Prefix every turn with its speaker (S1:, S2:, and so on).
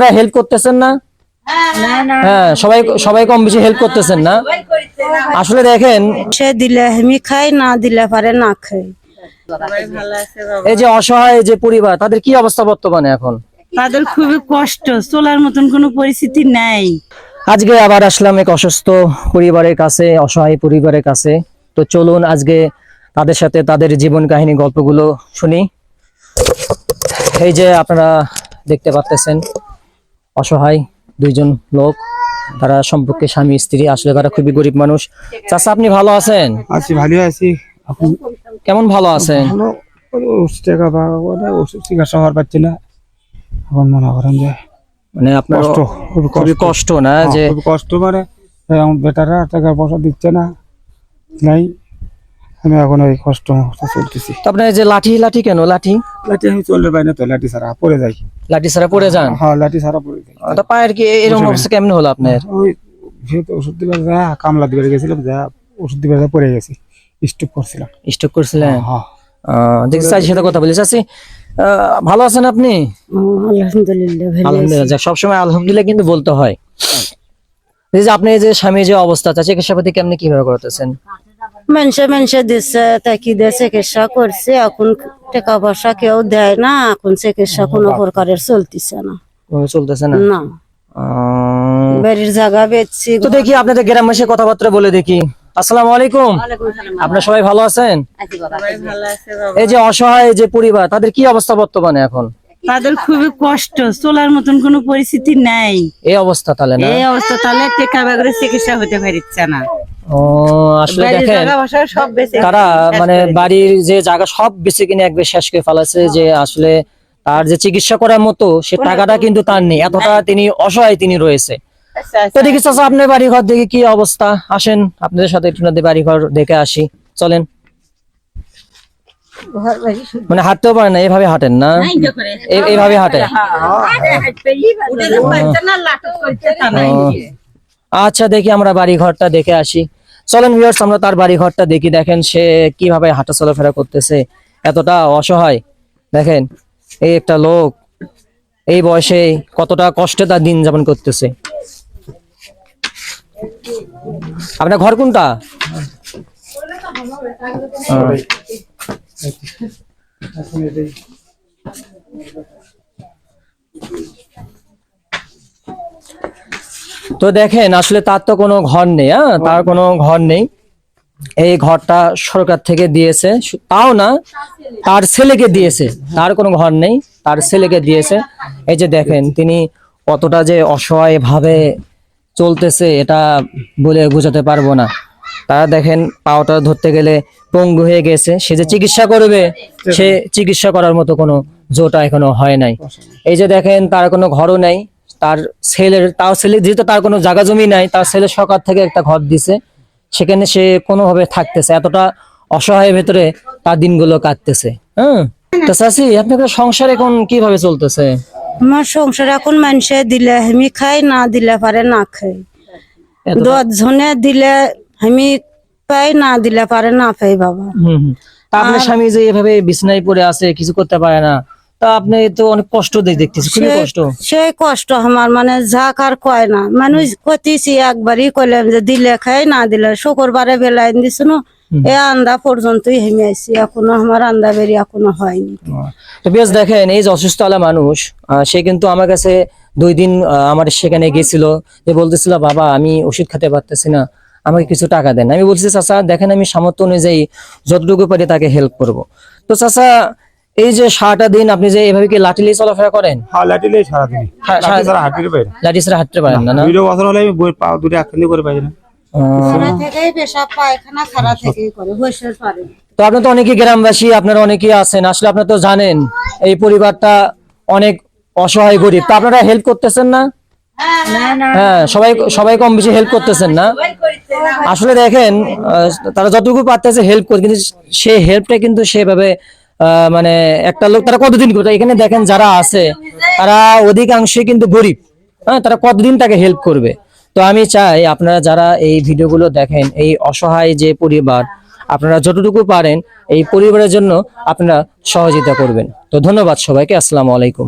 S1: আপনারা হেল্প করতেছেন না? হ্যাঁ সবাই সবাই কম বেশি হেল্প করতেছেন না? আসলে দেখেন
S2: সে দিলে আমি খাই না দিলে পারে না খাই
S1: এই যে অসহায় যে পরিবার তাদের কি অবস্থা বর্তমানে এখন?
S2: তাদের খুবই কষ্ট চলার মতন কোনো পরিস্থিতি নাই।
S1: আজকে আবার আসলাম এক অসুস্থ পরিবারের কাছে অসহায় পরিবারের কাছে। তো চলুন আজকে তাদের সাথে তাদের জীবন কাহিনী গল্পগুলো শুনি। এই যে আপনারা দেখতে পাচ্ছেন অসহায় দুইজন লোক তারা সম্পর্কে স্বামী স্ত্রী আসলে তারা খুবই গরিব মানুষ। চাচা আপনি ভালো আছেন?
S3: আছি ভালো আছি।
S1: কেমন ভালো আছেন?
S3: ওষুধ টাকা ওষুধ চিকিৎসা হওয়ার পাচ্ছি না। এখন মনে করেন যে
S1: মানে আপনার
S3: কষ্ট খুবই
S1: না
S3: হ্যাঁ,
S1: যে
S3: কষ্ট মানে এই আমার বেটারা টাকা পয়সা দিচ্ছে না নাই। আমি এখন ওই কষ্ট চলতেছি।
S1: আপনার যে লাঠি লাঠি কেন? লাঠি?
S3: লাঠি আমি চলতে পারি না তো লাঠি ছাড়া পড়ে যাই।
S1: লাঠি ছাড়া পড়ে যান?
S3: হ্যাঁ লাঠি ছাড়া পড়ে যাই।
S1: তো পায়ের কি এরকম অবস্থা কেমন হলো আপনার?
S3: ওই যেহেতু ওষুধ দিবার যা কামলা দিবার গেছিলাম যা ওষুধ দিবার যা পড়ে গেছি স্টক করছিলাম।
S1: স্টক করছিলেন?
S3: হ্যাঁ
S1: আহ, দেখছি চাচির সাথে কথা বলি। চাচি ভালো আছেন আপনি?
S2: আলহামদুলিল্লাহ
S1: সবসময় আলহামদুলিল্লাহ কিন্তু বলতে হয়। এই যে আপনি যে স্বামী যে অবস্থা চাচি চিকিৎসাপাতি কেমনি কীভাবে করতেছেন?
S2: মানুষে মানুষে দিচ্ছে তাকি দিয়ে চিকিৎসা করছে? এখন টাকা পয়সা কেউ দেয় না এখন চিকিৎসা কোনো প্রকারের চলতেছে না।
S1: চলতেছে না?
S2: না। বাড়ির জায়গা বেচছি
S1: তো দেখি আপনাদের গ্রামবাসী কথাবার্তা বলে দেখি। আসসালামু আলাইকুম। আপনারা সবাই ভালো আছেন? এই যে অসহায় যে পরিবার তাদের কি অবস্থা বর্তমানে এখন?
S2: তাদের খুবই কষ্ট চলার মতন কোনো পরিস্থিতি নাই।
S1: এই অবস্থা তাহলে না?
S2: এই অবস্থা তাহলে টেকা বাগরে চিকিৎসা হতে পারছে না।
S1: আসলে দেখেন
S2: জায়গা বাসা সব বেঁচে
S1: তারা মানে বাড়ির যে জায়গা সব বেশি কিনে একবার শেষ করে ফেলাছে যে আসলে তার যে চিকিৎসা করার মতো সে টাকাটা কিন্তু তার নেই এতটা তিনি অসহায় তিনি রয়েছে। তো দেখি চাচা আপনার বাড়ি ঘর দেখে কি অবস্থা? আসেন আপনাদের সাথে একটু বাড়ি ঘর দেখে আসি। চলেন। মানে হাঁটতেও পারেন না এভাবে হাঁটেন না? এই- এইভাবে হাঁটেন? আচ্ছা দেখি আমরা বাড়ি ঘরটা দেখে আসি। চলেন ভিউয়ার্স আমরা তার বাড়ি ঘরটা দেখি। দেখেন সে কীভাবে হাঁটা চলাফেরা করতেছে। এতটা অসহায়। দেখেন এই একটা লোক এই বয়সে কতটা কষ্টে তার দিন যাপন করতেছে। আপনার ঘর কোনটা? তো দেখেন, আসলে তার তো কোনো ঘর নেই হ্যাঁ? তার কোনো ঘর নেই। এই ঘরটা সরকার থেকে দিয়েছে। তাও না, তার ছেলেকে দিয়েছে। তার কোনো ঘর নেই, তার ছেলেকে দিয়েছে। এই যে দেখেন, তিনি কতটা যে অসহায় ভাবে চলতেছে, এটা বলে বোঝাতে পারব না। তারা দেখেন, পাওটা ধরতে গেলে পঙ্গু হয়ে গেছে। সে যে চিকিৎসা করবে, সে চিকিৎসা করার মতো কোনো জোটা এখনও হয় নাই। এই যে দেখেন, তার কোনো ঘরও নেই। তার ছেলের তার ছেলে যেহেতু তার কোনো জায়গা জমি নাই তার ছেলে সরকার থেকে একটা ঘর দিছে। সেখানে সে কোনোভাবে থাকতেছে এতটা অসহায় ভেতরে তার দিনগুলো কাটতেছে। হ্যাঁ তো চাষি আপনার সংসার এখন কীভাবে চলতেছে?
S2: আমার সংসার এখন মানুষে দিলে আমি খাই না দিলে পারে না খাই।
S1: এতটা-
S2: দশ জনে দিলে আমি পাই না দিলে পারে না পাই বাবা।
S1: হুম হুম। তা আপনার স্বামী যে এভাবে বিছনায় পড়ে আছে কিছু করতে পারে না তা আপনি তো অনেক কষ্ট দেখতেছি খুবই কষ্ট।
S2: সেই কষ্ট আমার মানে যাক আর কয় না। মানুষ কতিছি একবারই কইলাম যে দিলে খাই না দিলে শুক্রবারে বেলায় দিছিল এ আন্দা পর্যন্তই হেমে আইছি। এখনও আমার আন্দা বেরি এখনও হয়নি।
S1: তো বেশ দেখেন এই যে অসুস্থ আলা মানুষ সে কিন্তু আমার কাছে দুই দিন আমার সেখানে গেছিল। যে বলতেছিল বাবা আমি ওষুধ খেতে পারতেছি না আমাকে কিছু টাকা দেন। আমি বলছি চাচা দেখেন আমি সামর্থ্য অনুযায়ী যতটুকু পারি তাকে হেল্প করব। তো চাচা এই যে সারাটা দিন আপনি যে এভাবে কি লাঠি লিয়ে চলাফেরা করেন?
S3: হ্যাঁ লাঠি সারাদিন
S1: হ্যাঁ,
S3: লাঠি
S1: সারা-
S3: ছাড়া হাঁটিতে পারি
S1: লাঠি ছাড়া হাঁটতে পারেন না না?
S3: দুটো বছর হলে আমি বই পা দুটো একখানি করে পাই না।
S1: আহ,
S2: থেকেই পেশাব পায়খানা খারাপ থেকেই করে বসে পারে
S1: তো আপনার তো অনেকেই গ্রামবাসী আপনারা অনেকেই আছেন আসলে আপনারা তো জানেন এই পরিবারটা অনেক অসহায় গরিব। তো আপনারা হেল্প করতেছেন না? হ্যাঁ সবাই সবাই কম বেশি হেল্প করতেছেন না? আসলে দেখেন তারা যতটুকু পারতেছে হেল্প করে কিন্তু সে হেল্পটা কিন্তু সেভাবে মানে একটা লোক তারা কতদিন করবে এখানে দেখেন যারা আছে, তারা অধিকাংশে কিন্তু গরিব। হ্যাঁ তারা কতদিন তাকে হেল্প করবে? তো আমি চাই আপনারা যারা এই ভিডিওগুলো দেখেন, এই অসহায় যে পরিবার, আপনারা যতটুকু পারেন এই পরিবারের জন্য আপনারা সহযোগিতা করবেন। তো ধন্যবাদ সবাইকে, আসসালামু আলাইকুম।